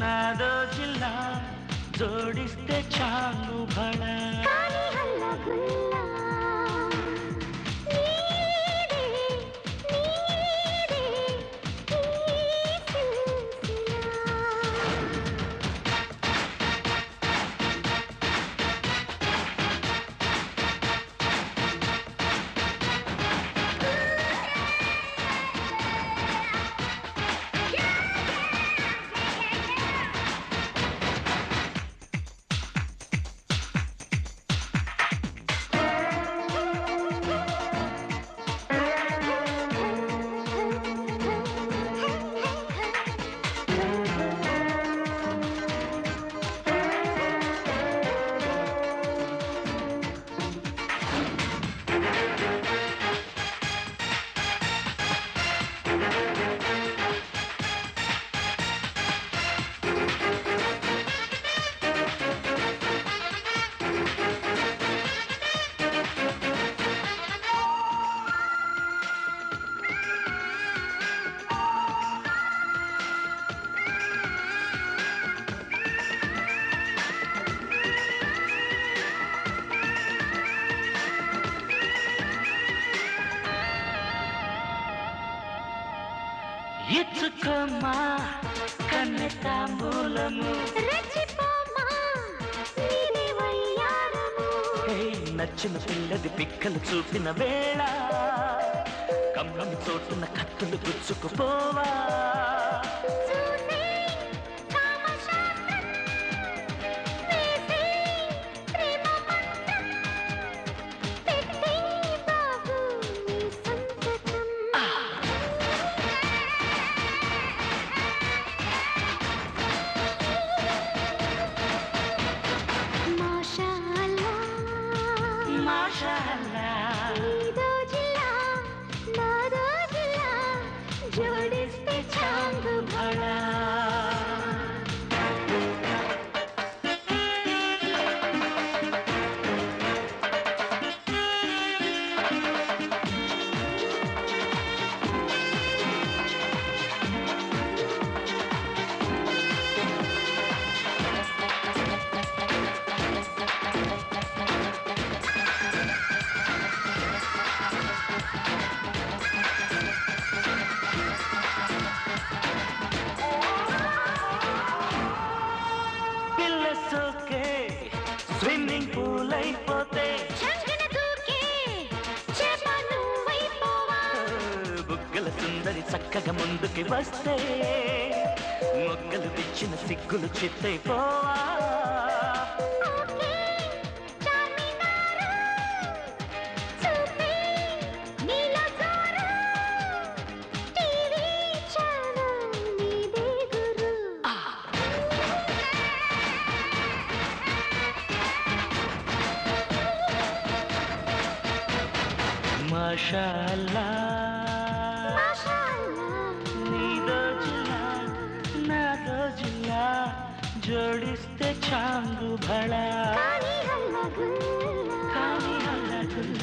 నాదో జిల్లా జోడిస్తే చాలు బళ ఇచ్చుకోమా కన్నె తాంబూలము. నచ్చిన పిల్లది పిక్కలు చూపిన వేళ కమ్మం చోటున కత్తులు గుచ్చుకుపోవా. గుర్తుకి వస్తే మొక్కలు తెచ్చిన సిగ్గులు చిత్తైపోవా. మషాల్లా ಹಳ ಖಾಲಿ ಹಲ್ಲ ಗುಲ್ಲ ಖಾಲಿ ಹಲ್ಲ ಗುಲ್ಲ